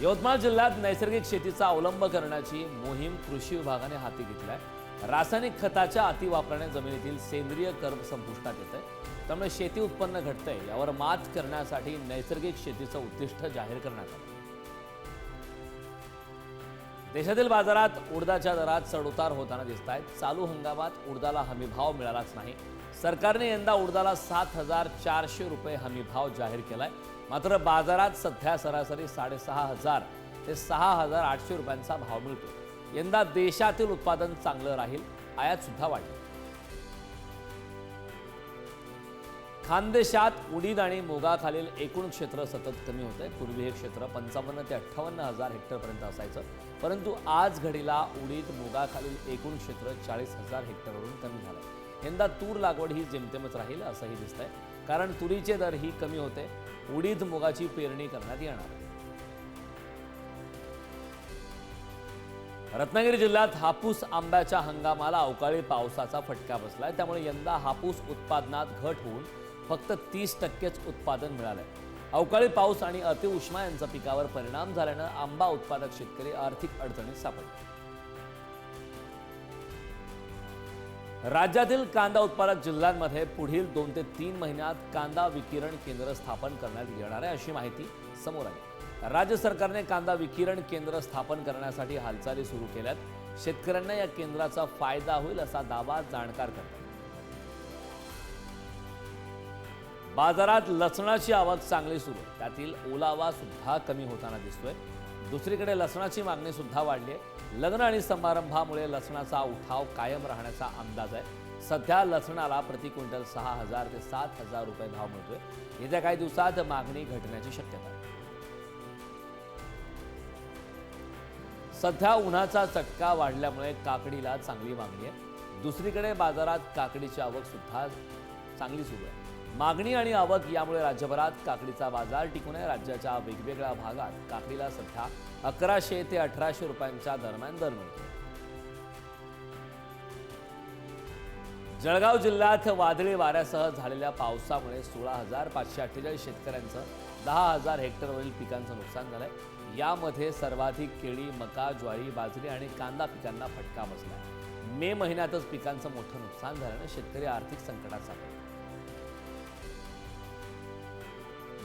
यवतमाळ जिल्ह्यात नैसर्गिक शेतीचा अवलंब करण्याची मोहीम कृषी विभागाने हाती घेतलाय. रासायनिक खताच्या अतिवापराने जमिनीतील सेंद्रिय कर्ब संपुष्टात येत आहे त्यामुळे शेती उत्पन्न घटतंय. यावर मात करण्यासाठी नैसर्गिक शेतीचं उद्दिष्ट जाहीर करण्यात आलं. देशातील बाजारात उडदाच्या दरात चढउतार होताना दिसत आहेत चालू हंगामात उडदाला हमीभाव मिळालाच नाही. सरकारने यंदा उडदाला सात हजार चारशे रुपये हमीभाव जाहीर केलाय. मात्र बाजारात सध्या सरासरी साडेसहा हजार ते सहा हजार आठशे रुपयांचा भाव मिळतो. यंदा देशातील उत्पादन चांगलं राहील आयात सुद्धा वाढली. खानदेशात उडीद आणि मुगाखालील एकूण क्षेत्र सतत कमी होत आहे पूर्वी हे क्षेत्र पंचावन्न ते अठ्ठावन्न हजार हेक्टरपर्यंत असायचं. परंतु आज घडीला उडीद मुगाखालील एकूण क्षेत्र चाळीस हजार हेक्टरवरून कमी झालं यंदा तूर लागवड ही जेमतेमच राहील असंही दिसतंय. कारण तुरीचे दर ही कमी होते. उडीद मुगाची पेरणी करण्यात येणार. रत्नागिरी जिल्ह्यात हापूस आंब्याच्या हंगामाला अवकाळी पावसाचा फटका बसलाय. त्यामुळे यंदा हापूस उत्पादनात घट होऊन फक्त तीस टक्केच उत्पादन मिळालंय. अवकाळी पाऊस आणि अतिउष्मा यांचा पिकावर परिणाम झाल्यानं आंबा उत्पादक शेतकरी आर्थिक अडचणीत सापडले. राज्यातील कांदा उत्पादक जिल्ह्यांमध्ये पुढील दोन ते तीन महिन्यात कांदा विकिरण केंद्र स्थापन करण्यात येणार आहे अशी माहिती समोर आली. राज्य सरकारने कांदा विकिरण केंद्र स्थापन करण्यासाठी हालचाली सुरू केल्यात. शेतकऱ्यांना या केंद्राचा फायदा होईल असा दावा जाणकार करतात. बाजारात लसणाची आवक चांगली सुरू आहे. त्यातील ओलावा सुद्धा कमी होताना दिसतोय. दुसरीकडे लसणाची मागणी सुद्धा वाढली आहे. लग्न आणि समारंभामुळे लसणाचा उठाव कायम राहण्याचा अंदाज आहे. सध्या लसणाला प्रति क्विंटल सहा हजार ते सात हजार रुपये भाव मिळतोय. येत्या काही दिवसात मागणी घटण्याची शक्यता आहे. सध्या उन्हाचा चटका वाढल्यामुळे काकडीला चांगली मागणी आहे. दुसरीकडे बाजारात काकडीची आवक सुद्धा चांगली सुरू आहे. मागणी आणि आवक यामुळे राज्यभरात काकडीचा बाजार टिकून आहे. राज्याच्या वेगवेगळ्या भागात काकडीला सध्या अकराशे ते अठराशे रुपयांच्या दरम्यान दर मिळतो. जळगाव जिल्ह्यात वादळी वाऱ्यासह झालेल्या पावसामुळे सोळा हजार पाचशे अठ्ठेचाळीस शेतकऱ्यांचं दहा हजार हेक्टरवरील पिकांचं नुकसान झालंय. यामध्ये सर्वाधिक केळी मका ज्वारी बाजरी आणि कांदा पिकांना फटका बसला. मे महिन्यातच पिकांचं मोठं नुकसान झाल्यानं शेतकरी आर्थिक संकटात सापडला.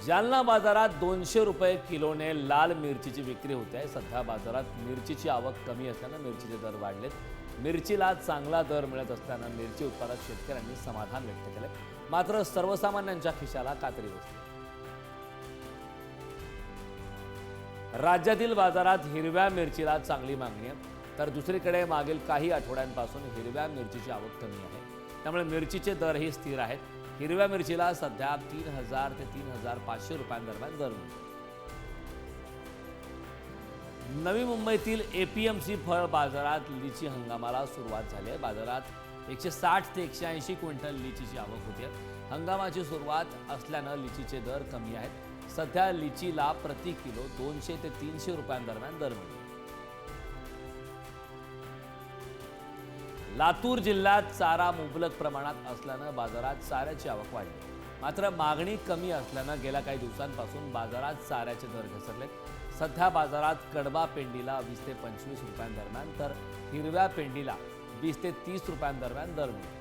जालना बाजारात दोनशे रुपये किलोने लाल मिरचीची विक्री होते आहे. सध्या बाजारात मिरचीची आवक कमी असल्यानं मिरचीचे दर वाढलेत. मिरचीला चांगला दर मिळत असल्यानं मिरची उत्पादक शेतकऱ्यांनी समाधान व्यक्त केले मात्र सर्वसामान्यांच्या खिशाला कात्री बसली. राज्यातील बाजारात हिरव्या मिरचीला चांगली मागणी आहे. तर दुसरीकडे मागील काही आठवड्यांपासून हिरव्या मिरचीची आवक कमी आहे. त्यामुळे मिरचीचे दरही स्थिर आहेत. हिरव्या मिरचीला सध्या तीन हजार ते तीन हजार पाचशे रुपयांदरम्यान दर मिळतो. नवी मुंबईतील एपीएमसी फळ बाजारात लिची हंगामाला सुरुवात झाली आहे. बाजारात एकशे साठ ते एकशे ऐंशी क्विंटल लिचीची आवक होती हंगामाची सुरुवात असल्यानं लिचीचे दर कमी आहेत. सध्या लिचीला प्रति किलो दोनशे ते तीनशे रुपयांदरम्यान दर मिळतो. लातूर जिल्ह्यात चारा मुबलक प्रमाणात असल्यानं बाजारात चाऱ्याची आवक वाढली. मात्र मागणी कमी असल्यानं गेल्या काही दिवसांपासून बाजारात चाऱ्याचे दर घसरले. सध्या बाजारात कडबा पेंडीला वीस ते पंचवीस रुपयांदरम्यान तर हिरव्या पेंडीला वीस ते तीस रुपयांदरम्यान दर मिळतो.